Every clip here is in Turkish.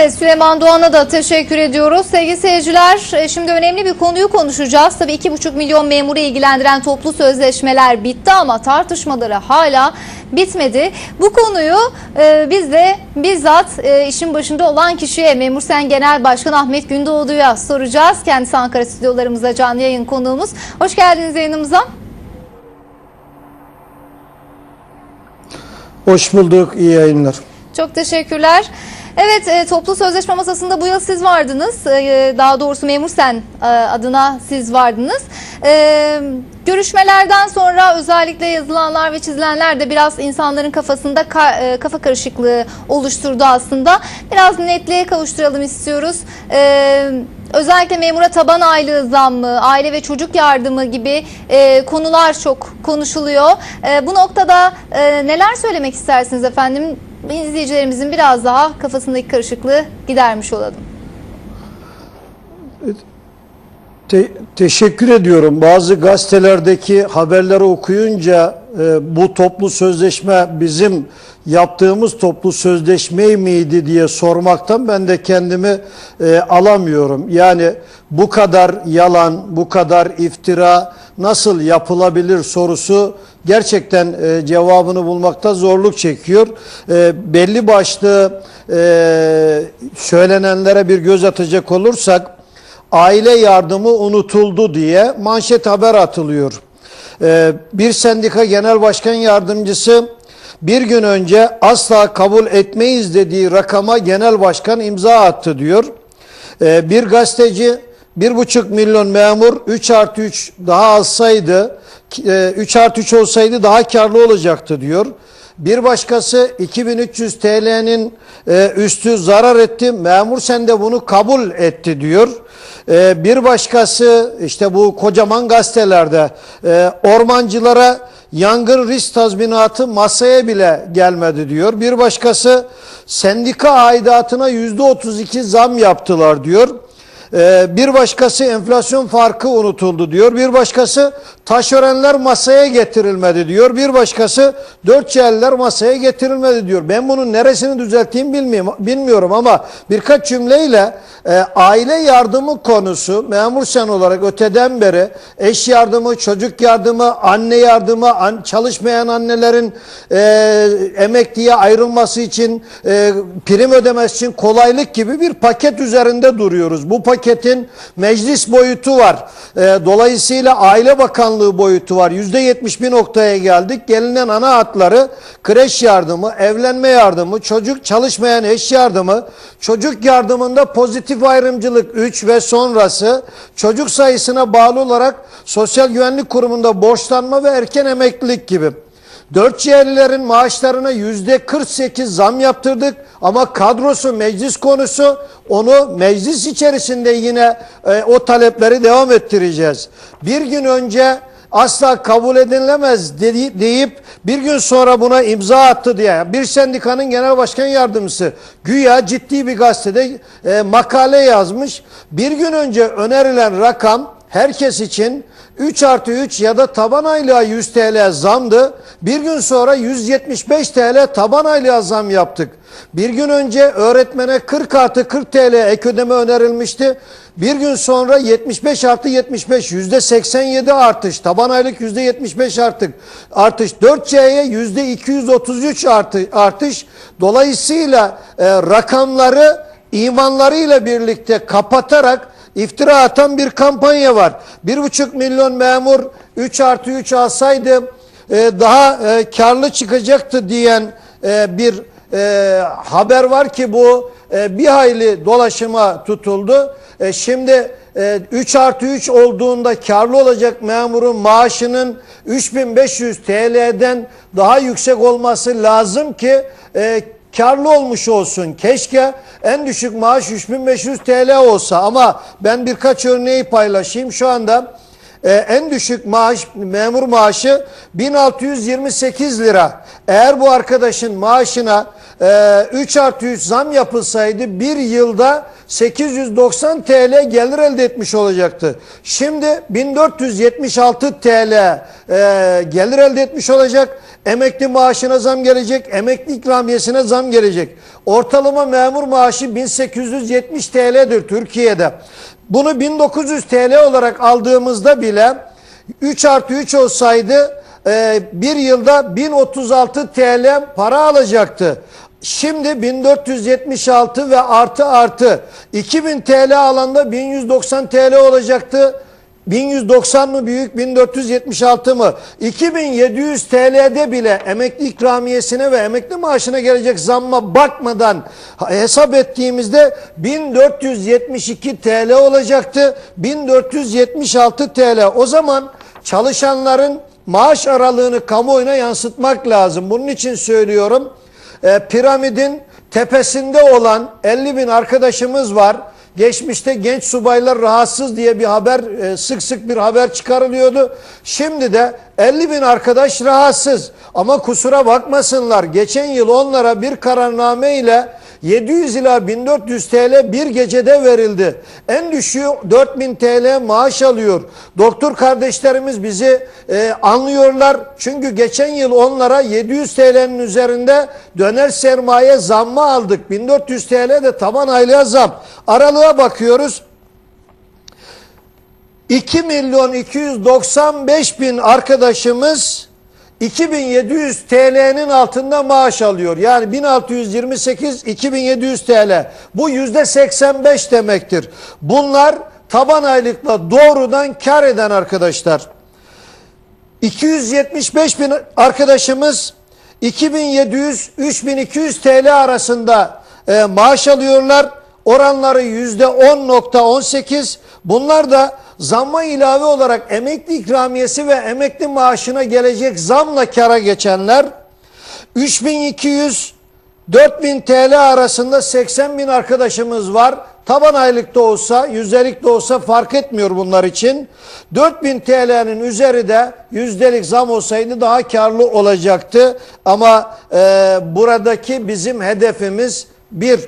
Evet Süleyman Doğan'a da teşekkür ediyoruz. Sevgili seyirciler e, şimdi önemli bir konuyu konuşacağız. Tabii 2,5 milyon memuru ilgilendiren toplu sözleşmeler bitti ama tartışmaları hala bitmedi. Bu konuyu e, biz de bizzat e, işin başında olan kişiye Memur Sen Genel Başkan Ahmet Gündoğdu'ya soracağız. Kendisi Ankara stüdyolarımızda canlı yayın konuğumuz. Hoş geldiniz yayınımıza. Hoş bulduk, iyi yayınlar. Çok teşekkürler. Evet e, toplu sözleşme masasında bu yıl siz vardınız. E, daha doğrusu Memur Sen e, adına siz vardınız. E, görüşmelerden sonra özellikle yazılanlar ve çizilenler de biraz insanların kafasında ka- e, kafa karışıklığı oluşturdu aslında. Biraz netliğe kavuşturalım istiyoruz. E, Özellikle memura taban aylığı zammı, aile ve çocuk yardımı gibi e, konular çok konuşuluyor. E, bu noktada e, neler söylemek istersiniz efendim? İzleyicilerimizin biraz daha kafasındaki karışıklığı gidermiş olalım. Te- teşekkür ediyorum. Bazı gazetelerdeki haberleri okuyunca e, bu toplu sözleşme bizim yaptığımız toplu sözleşme miydi diye sormaktan ben de kendimi e, alamıyorum. Yani bu kadar yalan, bu kadar iftira nasıl yapılabilir sorusu gerçekten e, cevabını bulmakta zorluk çekiyor. E, belli başlı e, söylenenlere bir göz atacak olursak aile yardımı unutuldu diye manşet haber atılıyor. Ee, bir sendika genel başkan yardımcısı bir gün önce asla kabul etmeyiz dediği rakama genel başkan imza attı diyor. Ee, bir gazeteci bir buçuk milyon memur 3 artı 3 daha alsaydı 3 artı 3 olsaydı daha karlı olacaktı diyor. Bir başkası 2300 TL'nin e, üstü zarar etti. Memur sen de bunu kabul etti diyor. E, bir başkası işte bu kocaman gazetelerde e, ormancılara yangın risk tazminatı masaya bile gelmedi diyor. Bir başkası sendika aidatına %32 zam yaptılar diyor. Ee, bir başkası enflasyon farkı unutuldu diyor. Bir başkası taşörenler masaya getirilmedi diyor. Bir başkası dört çeller masaya getirilmedi diyor. Ben bunun neresini düzelteyim bilmiyorum, ama birkaç cümleyle e, aile yardımı konusu memur sen olarak öteden beri eş yardımı, çocuk yardımı, anne yardımı, an, çalışmayan annelerin e, emekliye ayrılması için e, prim ödemesi için kolaylık gibi bir paket üzerinde duruyoruz. Bu paketin meclis boyutu var. E, dolayısıyla Aile Bakanlığı boyutu var. %70 bir noktaya geldik. Gelinen ana hatları kreş yardımı, evlenme yardımı, çocuk çalışmayan eş yardımı, çocuk yardımında pozitif ayrımcılık 3 ve sonrası çocuk sayısına bağlı olarak Sosyal Güvenlik Kurumu'nda borçlanma ve erken emeklilik gibi. Dört ciğerlilerin maaşlarına yüzde 48 zam yaptırdık ama kadrosu meclis konusu onu meclis içerisinde yine e, o talepleri devam ettireceğiz. Bir gün önce asla kabul edilemez deyip bir gün sonra buna imza attı diye bir sendikanın genel başkan yardımcısı güya ciddi bir gazetede e, makale yazmış. Bir gün önce önerilen rakam herkes için 3 artı 3 ya da taban aylığa 100 TL zamdı. Bir gün sonra 175 TL taban aylığa zam yaptık. Bir gün önce öğretmene 40 artı 40 TL ek ödeme önerilmişti. Bir gün sonra 75 artı 75 yüzde 87 artış. Taban aylık yüzde 75 artık artış. 4C'ye yüzde 233 artı, artış. Dolayısıyla e, rakamları imanlarıyla birlikte kapatarak iftira atan bir kampanya var. Bir buçuk milyon memur 3 artı 3 alsaydı e, daha e, karlı çıkacaktı diyen e, bir e, haber var ki bu e, bir hayli dolaşıma tutuldu. E, şimdi e, 3 artı 3 olduğunda karlı olacak memurun maaşının 3500 TL'den daha yüksek olması lazım ki e, karlı olmuş olsun. Keşke en düşük maaş 3500 TL olsa ama ben birkaç örneği paylaşayım. Şu anda e, en düşük maaş memur maaşı 1628 lira. Eğer bu arkadaşın maaşına e, 3 artı 3 zam yapılsaydı bir yılda 890 TL gelir elde etmiş olacaktı. Şimdi 1476 TL e, gelir elde etmiş olacak. Emekli maaşına zam gelecek, emekli ikramiyesine zam gelecek. Ortalama memur maaşı 1870 TL'dir Türkiye'de. Bunu 1900 TL olarak aldığımızda bile 3 artı 3 olsaydı e, bir yılda 1036 TL para alacaktı. Şimdi 1476 ve artı artı 2000 TL alanda 1190 TL olacaktı. 1190 mı büyük 1476 mı? 2700 TL'de bile emekli ikramiyesine ve emekli maaşına gelecek zamma bakmadan hesap ettiğimizde 1472 TL olacaktı. 1476 TL. O zaman çalışanların maaş aralığını kamuoyuna yansıtmak lazım. Bunun için söylüyorum. E, piramidin tepesinde olan 50 bin arkadaşımız var. Geçmişte genç subaylar rahatsız diye bir haber e, sık sık bir haber çıkarılıyordu. Şimdi de 50 bin arkadaş rahatsız ama kusura bakmasınlar. Geçen yıl onlara bir kararname ile 700 ila 1400 TL bir gecede verildi. En düşüğü 4000 TL maaş alıyor. Doktor kardeşlerimiz bizi e, anlıyorlar. Çünkü geçen yıl onlara 700 TL'nin üzerinde döner sermaye zammı aldık. 1400 TL de taban aylığa zam. Aralığa bakıyoruz. 2 milyon 295 bin arkadaşımız 2700 TL'nin altında maaş alıyor. Yani 1628 2700 TL. Bu yüzde 85 demektir. Bunlar taban aylıkla doğrudan kar eden arkadaşlar. 275 bin arkadaşımız 2700-3200 TL arasında e, maaş alıyorlar. Oranları yüzde 10.18. Bunlar da zamma ilave olarak emekli ikramiyesi ve emekli maaşına gelecek zamla kara geçenler. 3200 4000 TL arasında 80 bin arkadaşımız var. Taban aylık da olsa, yüzdelik de olsa fark etmiyor bunlar için. 4000 TL'nin üzeri de yüzdelik zam olsaydı daha karlı olacaktı. Ama e, buradaki bizim hedefimiz bir,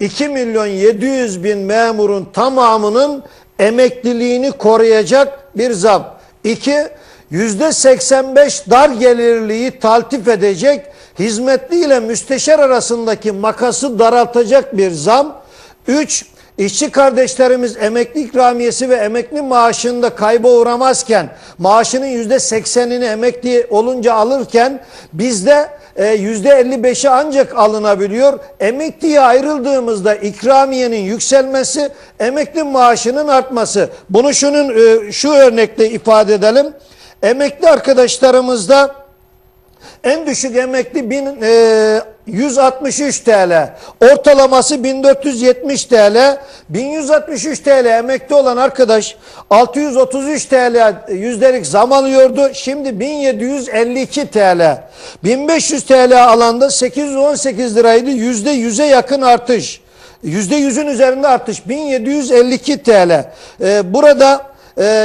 2 milyon 700 bin memurun tamamının emekliliğini koruyacak bir zam. İki, yüzde 85 dar gelirliği taltif edecek, hizmetli ile müsteşar arasındaki makası daraltacak bir zam. Üç, işçi kardeşlerimiz emekli ikramiyesi ve emekli maaşında kayba uğramazken, maaşının yüzde seksenini emekli olunca alırken bizde e, yüzde 55'i ancak alınabiliyor. Emekliye ayrıldığımızda ikramiyenin yükselmesi, emekli maaşının artması. Bunu şunun e, şu örnekle ifade edelim. Emekli arkadaşlarımızda en düşük emekli bin, e, 163 TL. Ortalaması 1470 TL. 1163 TL emekli olan arkadaş 633 TL yüzdelik zam alıyordu. Şimdi 1752 TL. 1500 TL alanda 818 liraydı. Yüzde yüze yakın artış. Yüzde yüzün üzerinde artış. 1752 TL. E, burada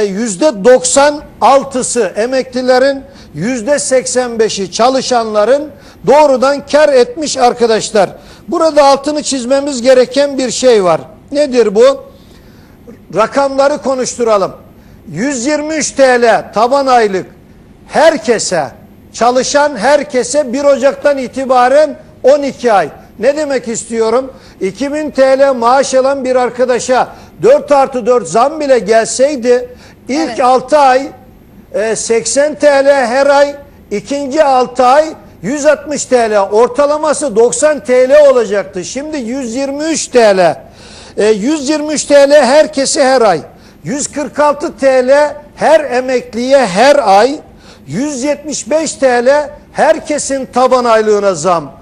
yüzde 96'sı emeklilerin yüzde 85'i çalışanların doğrudan kar etmiş arkadaşlar. Burada altını çizmemiz gereken bir şey var. Nedir bu? Rakamları konuşturalım. 123 TL taban aylık herkese çalışan herkese 1 Ocak'tan itibaren 12 ay. Ne demek istiyorum? 2000 TL maaş alan bir arkadaşa 4 artı 4 zam bile gelseydi ilk Evet. 6 ay e, 80 TL her ay, ikinci 6 ay 160 TL, ortalaması 90 TL olacaktı. Şimdi 123 TL. E, 123 TL herkese her ay. 146 TL her emekliye her ay. 175 TL herkesin taban aylığına zam.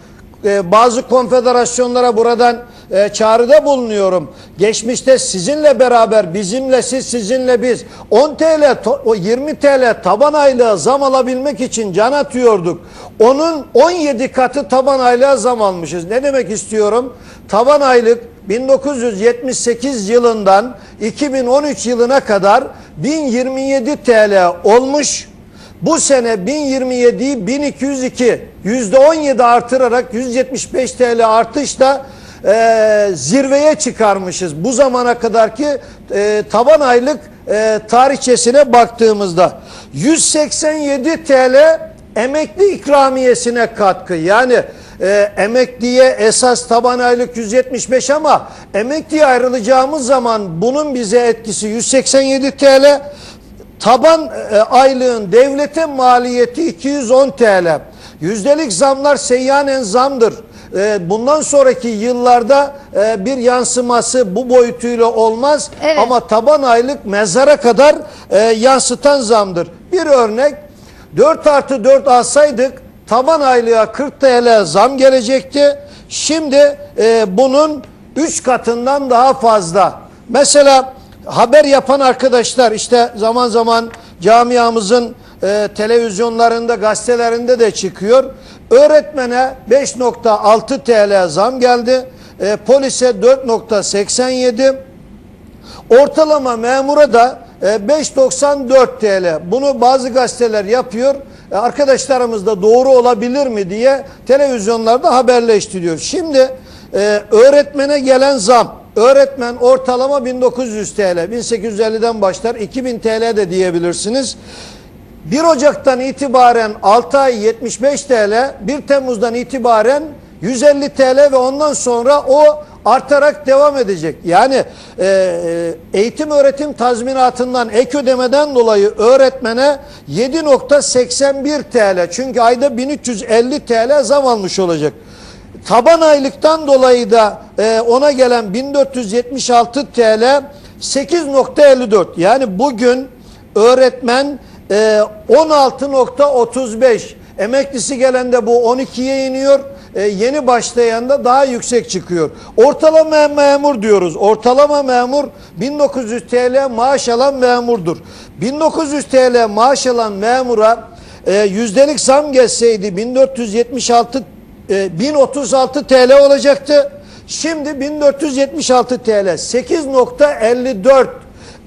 E, bazı konfederasyonlara buradan e, çağrıda bulunuyorum. Geçmişte sizinle beraber bizimle siz sizinle biz 10 TL o 20 TL taban aylığa zam alabilmek için can atıyorduk. Onun 17 katı taban aylığa zam almışız. Ne demek istiyorum? Taban aylık 1978 yılından 2013 yılına kadar 1027 TL olmuş. Bu sene 1027'yi 1202 yüzde 17 artırarak 175 TL artışla e, zirveye çıkarmışız. Bu zamana kadarki e, taban aylık e, tarihçesine baktığımızda 187 TL emekli ikramiyesine katkı. Yani e, emekliye esas taban aylık 175 ama emekliye ayrılacağımız zaman bunun bize etkisi 187 TL. Taban e, aylığın devletin maliyeti 210 TL. Yüzdelik zamlar seyyanen zamdır. E, bundan sonraki yıllarda e, bir yansıması bu boyutuyla olmaz. Evet. Ama taban aylık mezara kadar e, yansıtan zamdır. Bir örnek 4 artı 4 alsaydık taban aylığa 40 TL zam gelecekti. Şimdi e, bunun 3 katından daha fazla. Mesela haber yapan arkadaşlar işte zaman zaman camiamızın e, televizyonlarında gazetelerinde de çıkıyor. Öğretmene 5.6 TL zam geldi. E, polise 4.87 Ortalama memura da e, 5.94 TL. Bunu bazı gazeteler yapıyor. E, Arkadaşlarımız da doğru olabilir mi diye televizyonlarda haberleştiriyor. Şimdi e, öğretmene gelen zam. Öğretmen ortalama 1900 TL. 1850'den başlar 2000 TL de diyebilirsiniz. 1 Ocak'tan itibaren 6 ay 75 TL, 1 Temmuz'dan itibaren 150 TL ve ondan sonra o artarak devam edecek. Yani e, e, eğitim öğretim tazminatından ek ödemeden dolayı öğretmene 7.81 TL çünkü ayda 1350 TL zam almış olacak. Taban aylıktan dolayı da e, ona gelen 1476 TL 8.54 yani bugün öğretmen e, 16.35 emeklisi gelen de bu 12'ye iniyor e, yeni başlayan da daha yüksek çıkıyor. Ortalama memur diyoruz. Ortalama memur 1900 TL maaş alan memurdur. 1900 TL maaş alan memura e, yüzdelik zam gelseydi 1476 e, 1036 TL olacaktı. Şimdi 1476 TL 8.54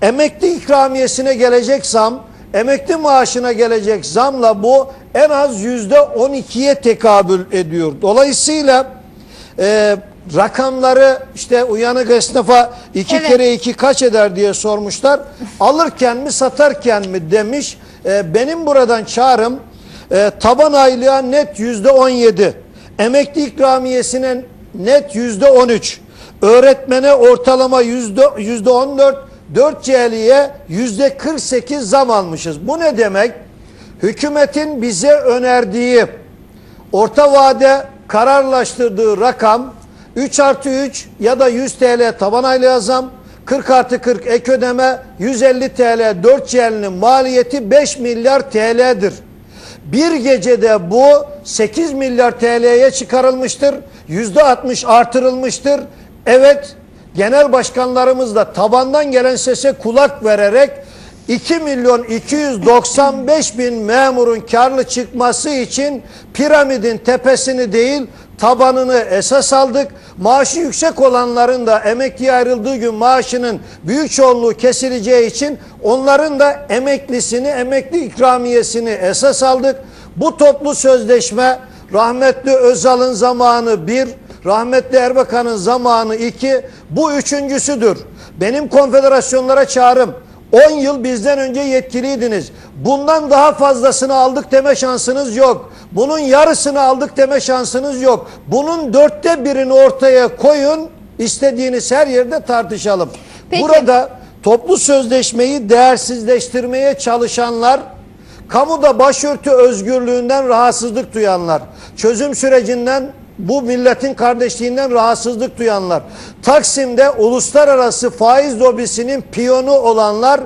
emekli ikramiyesine gelecek zam emekli maaşına gelecek zamla bu en az yüzde 12'ye tekabül ediyor. Dolayısıyla e, rakamları işte uyanık esnafa iki Evet. kere iki kaç eder diye sormuşlar. Alırken mi satarken mi demiş. E, benim buradan çağrım e, taban aylığa net yüzde 17. Emekli ikramiyesine net yüzde 13. Öğretmene ortalama yüzde yüzde 14. 4 CL'ye yüzde 48 zam almışız. Bu ne demek? Hükümetin bize önerdiği orta vade kararlaştırdığı rakam 3 artı 3 ya da 100 TL taban aylığa zam 40 artı 40 ek ödeme 150 TL 4 CL'nin maliyeti 5 milyar TL'dir. Bir gecede bu 8 milyar TL'ye çıkarılmıştır. %60 artırılmıştır. Evet genel başkanlarımız da tabandan gelen sese kulak vererek 2 milyon 295 bin memurun karlı çıkması için piramidin tepesini değil tabanını esas aldık. Maaşı yüksek olanların da emekliye ayrıldığı gün maaşının büyük çoğunluğu kesileceği için onların da emeklisini, emekli ikramiyesini esas aldık. Bu toplu sözleşme rahmetli Özal'ın zamanı bir, rahmetli Erbakan'ın zamanı iki, bu üçüncüsüdür. Benim konfederasyonlara çağrım. 10 yıl bizden önce yetkiliydiniz. Bundan daha fazlasını aldık deme şansınız yok. Bunun yarısını aldık deme şansınız yok. Bunun dörtte birini ortaya koyun. İstediğiniz her yerde tartışalım. Peki. Burada toplu sözleşmeyi değersizleştirmeye çalışanlar Kamuda başörtü özgürlüğünden rahatsızlık duyanlar, çözüm sürecinden bu milletin kardeşliğinden rahatsızlık duyanlar, Taksim'de uluslararası faiz lobisinin piyonu olanlar,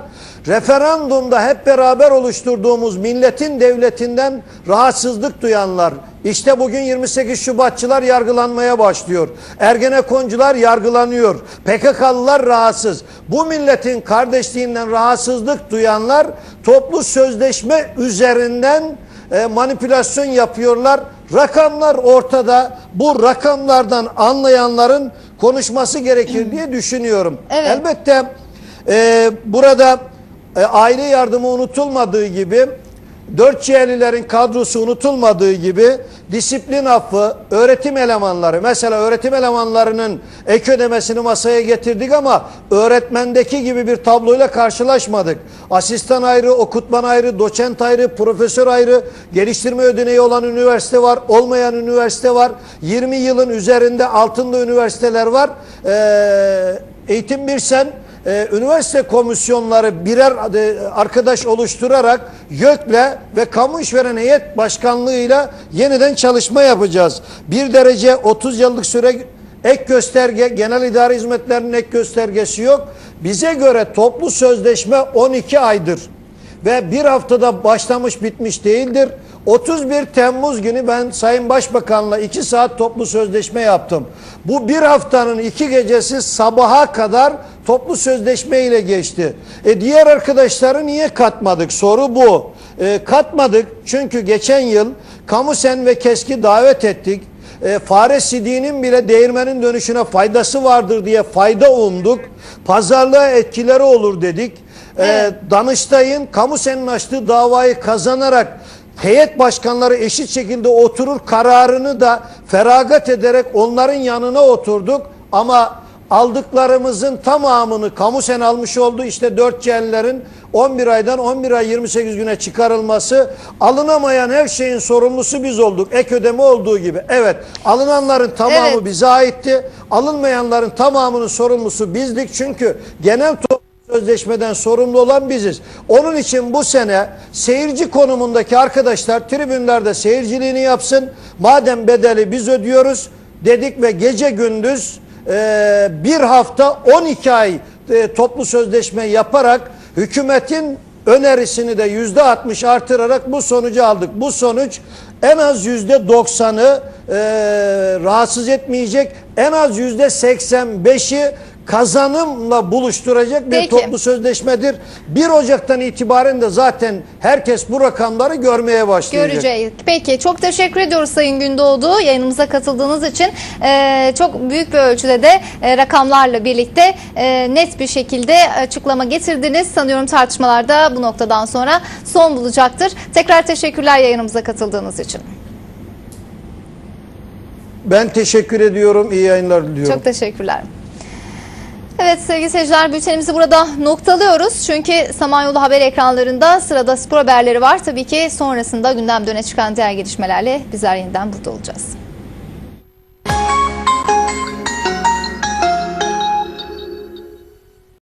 referandumda hep beraber oluşturduğumuz milletin devletinden rahatsızlık duyanlar, işte bugün 28 Şubatçılar yargılanmaya başlıyor. Ergenekoncular yargılanıyor. PKK'lılar rahatsız. Bu milletin kardeşliğinden rahatsızlık duyanlar toplu sözleşme üzerinden e, manipülasyon yapıyorlar. Rakamlar ortada. Bu rakamlardan anlayanların konuşması gerekir diye düşünüyorum. Evet. Elbette e, burada e, aile yardımı unutulmadığı gibi Dört C'lilerin kadrosu unutulmadığı gibi disiplin affı, öğretim elemanları mesela öğretim elemanlarının ek ödemesini masaya getirdik ama öğretmendeki gibi bir tabloyla karşılaşmadık. Asistan ayrı, okutman ayrı, doçent ayrı, profesör ayrı, geliştirme ödeneği olan üniversite var, olmayan üniversite var. 20 yılın üzerinde altında üniversiteler var. Ee, eğitim bir sen e, üniversite komisyonları birer e, arkadaş oluşturarak YÖK'le ve kamu işveren heyet başkanlığıyla yeniden çalışma yapacağız. Bir derece 30 yıllık süre ek gösterge, genel idare hizmetlerinin ek göstergesi yok. Bize göre toplu sözleşme 12 aydır ve bir haftada başlamış bitmiş değildir. 31 Temmuz günü ben Sayın Başbakan'la 2 saat toplu sözleşme yaptım. Bu bir haftanın iki gecesi sabaha kadar toplu sözleşme ile geçti. E diğer arkadaşları niye katmadık? Soru bu. E, katmadık çünkü geçen yıl Kamusen ve KESK'i davet ettik. E, fare sidiğinin bile değirmenin dönüşüne faydası vardır diye fayda umduk. Pazarlığa etkileri olur dedik. E. Danıştay'ın Kamusen'in açtığı davayı kazanarak heyet başkanları eşit şekilde oturur kararını da feragat ederek onların yanına oturduk ama aldıklarımızın tamamını Kamusen almış oldu. İşte 4 C'lilerin 11 aydan 11 ay 28 güne çıkarılması alınamayan her şeyin sorumlusu biz olduk. Ek ödeme olduğu gibi. Evet alınanların tamamı Evet. bize aitti. Alınmayanların tamamının sorumlusu bizdik. Çünkü genel to- sözleşmeden sorumlu olan biziz. Onun için bu sene seyirci konumundaki arkadaşlar tribünlerde seyirciliğini yapsın. Madem bedeli biz ödüyoruz dedik ve gece gündüz e, bir hafta 12 ay e, toplu sözleşme yaparak hükümetin önerisini de yüzde 60 artırarak bu sonucu aldık. Bu sonuç en az yüzde 90'ı e, rahatsız etmeyecek. En az yüzde 85'i kazanımla buluşturacak bir Peki. toplu sözleşmedir. 1 Ocak'tan itibaren de zaten herkes bu rakamları görmeye başlayacak. Göreceğiz. Peki çok teşekkür ediyoruz Sayın Gündoğdu yayınımıza katıldığınız için. Ee, çok büyük bir ölçüde de e, rakamlarla birlikte e, net bir şekilde açıklama getirdiniz. Sanıyorum tartışmalarda bu noktadan sonra son bulacaktır. Tekrar teşekkürler yayınımıza katıldığınız için. Ben teşekkür ediyorum. İyi yayınlar diliyorum. Çok teşekkürler. Evet sevgili seyirciler bültenimizi burada noktalıyoruz. Çünkü Samanyolu haber ekranlarında sırada spor haberleri var. Tabii ki sonrasında gündemde öne çıkan diğer gelişmelerle bizler yeniden burada olacağız.